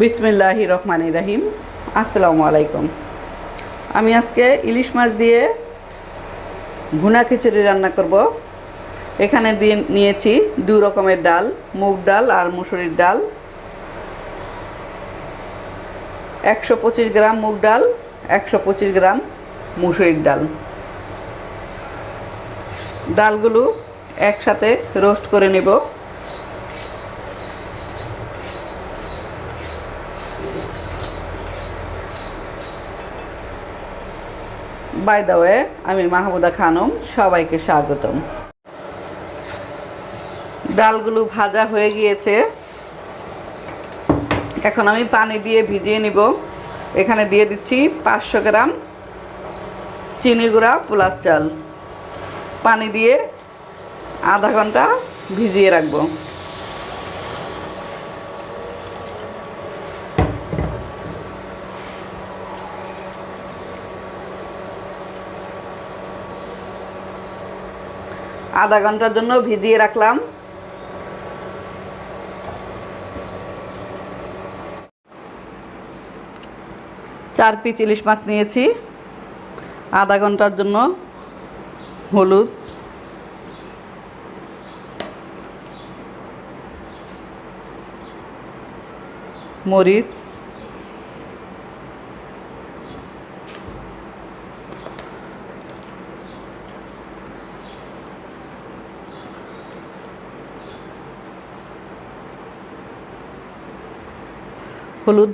বিসমিল্লাহি রহমানি রাহিম। আসসালামু আলাইকুম। আমি আজকে ইলিশ মাছ দিয়ে ভুনা খিচুড়ি রান্না করব। এখানে দিয়ে নিয়েছি দু রকমের ডাল, মুগ ডাল আর মুসুরির ডাল। একশো পঁচিশ গ্রাম মুগ ডাল, একশো পঁচিশ গ্রাম মুসুরির ডাল। ডালগুলো একসাথে রোস্ট করে নেব। বাই দ্য ওয়ে আমি মাহমুদা খানম, সবাইকে স্বাগতম। ডালগুলো ভাজা হয়ে গিয়েছে। এখন আমি পানি দিয়ে ভিজিয়ে নিব। এখানে দিয়ে দিচ্ছি পাঁচশো গ্রাম চিনি গুঁড়া পোলার চাল। পানি দিয়ে আধা ঘণ্টা ভিজিয়ে রাখব। আধা ঘণ্টার জন্য ভিজিয়ে রাখলাম। চার পিস ইলিশ মাছ নিয়েছি। আধা ঘণ্টার জন্য হলুদ। মরিচ। হলুদ,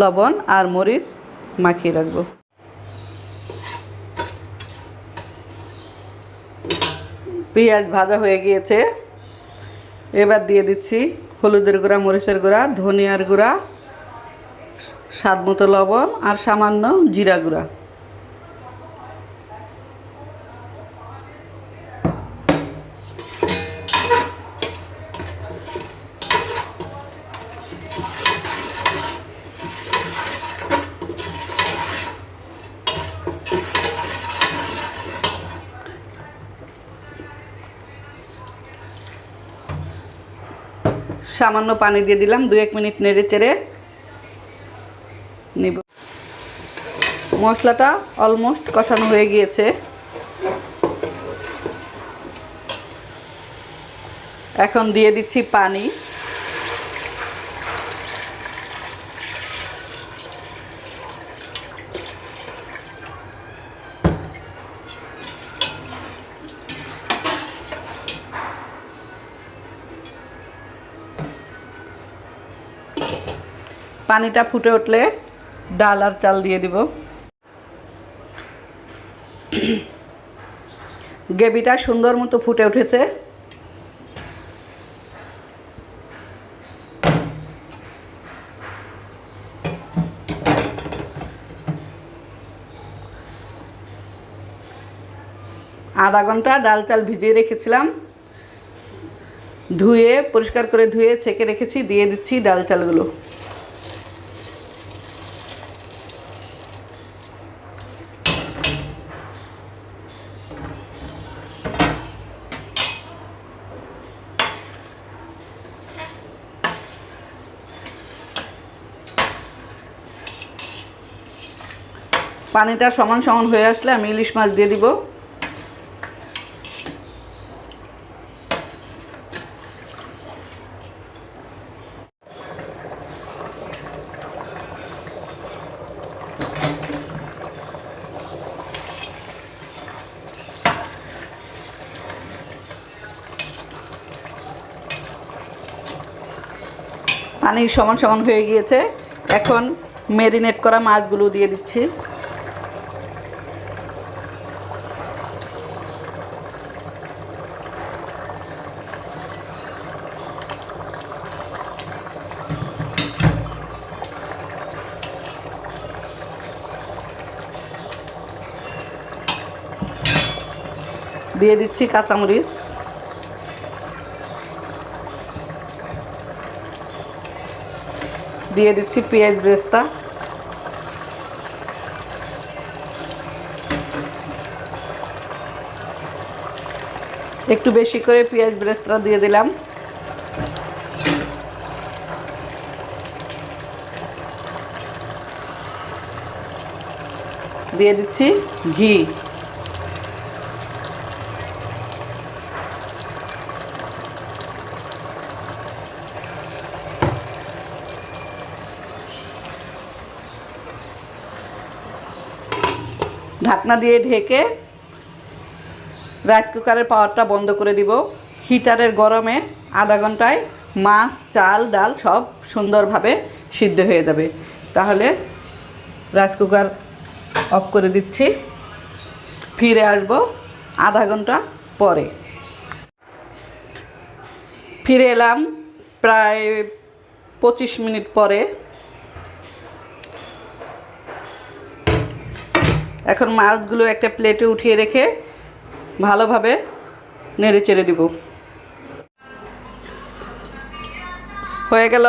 লবণ আর মরিচ মাখিয়ে রাখব। পেঁয়াজ ভাজা হয়ে গিয়েছে। এবার দিয়ে দিচ্ছি হলুদের গুঁড়া, মরিচের গুঁড়া, ধনিয়ার গুঁড়া, স্বাদ মতো লবণ আর সামান্য জিরা গুঁড়া। সামান্য পানি দিয়ে দিলাম দু এক মিনিট নেড়ে চেড়ে নিব। মশলাটা অলমোস্ট কষানো হয়ে গিয়েছে। এখন দিয়ে দিচ্ছি পানি। পানিটা ফুটে উঠলে ডাল আর চাল দিয়ে দিব। গ্রেভিটা সুন্দর মতো ফুটে উঠেছে। আধা ঘণ্টা ডাল চাল ভিজিয়ে রেখেছিলাম। ধুয়ে, পরিষ্কার করে ধুয়ে, ছেঁকে রেখেছি, দিয়ে দিচ্ছি ডাল চালগুলো। পানিটা সমান সমান হয়ে আসলে আমি ইলিশ মাছ দিয়ে দিব। পানি সমান সমান হয়ে গিয়েছে। এখন মেরিনেট করা মাছগুলো দিয়ে দিচ্ছি। দিয়ে দিচ্ছি কাঁচামরিচ। দিয়ে দিচ্ছি পেঁয়াজ বেস্তা একটু বেশি করে পেঁয়াজ বেস্তা দিয়ে দিলাম। দিয়ে দিচ্ছি ঘি। ঢাকনা দিয়ে ঢেকে রাইস কুকারের পাওয়ারটা বন্ধ করে দিব। হিটারের গরমে আধা ঘন্টায় মাছ, চাল, ডাল সব সুন্দরভাবে সিদ্ধ হয়ে যাবে। তাহলে রাইস কুকার অফ করে দিচ্ছি। ফিরে আসব আধা ঘণ্টা পরে। ফিরে এলাম প্রায় পঁচিশ মিনিট পরে। এখন মাছগুলো একটা প্লেটে উঠিয়ে রেখে ভালোভাবে নেড়ে চেড়ে দিব। হয়ে গেল।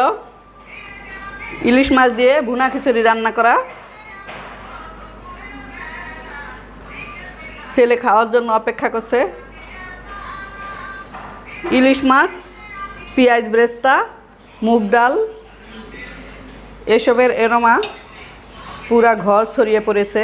ইলিশ মাছ দিয়ে ভুনা খিচুড়ি রান্না করা। ছেলে খাওয়ার জন্য অপেক্ষা করছে। ইলিশ মাছ, পেঁয়াজ ব্রেস্তা, মুগ ডাল, এসবের এরমা পুরা ঘর ছড়িয়ে পড়েছে।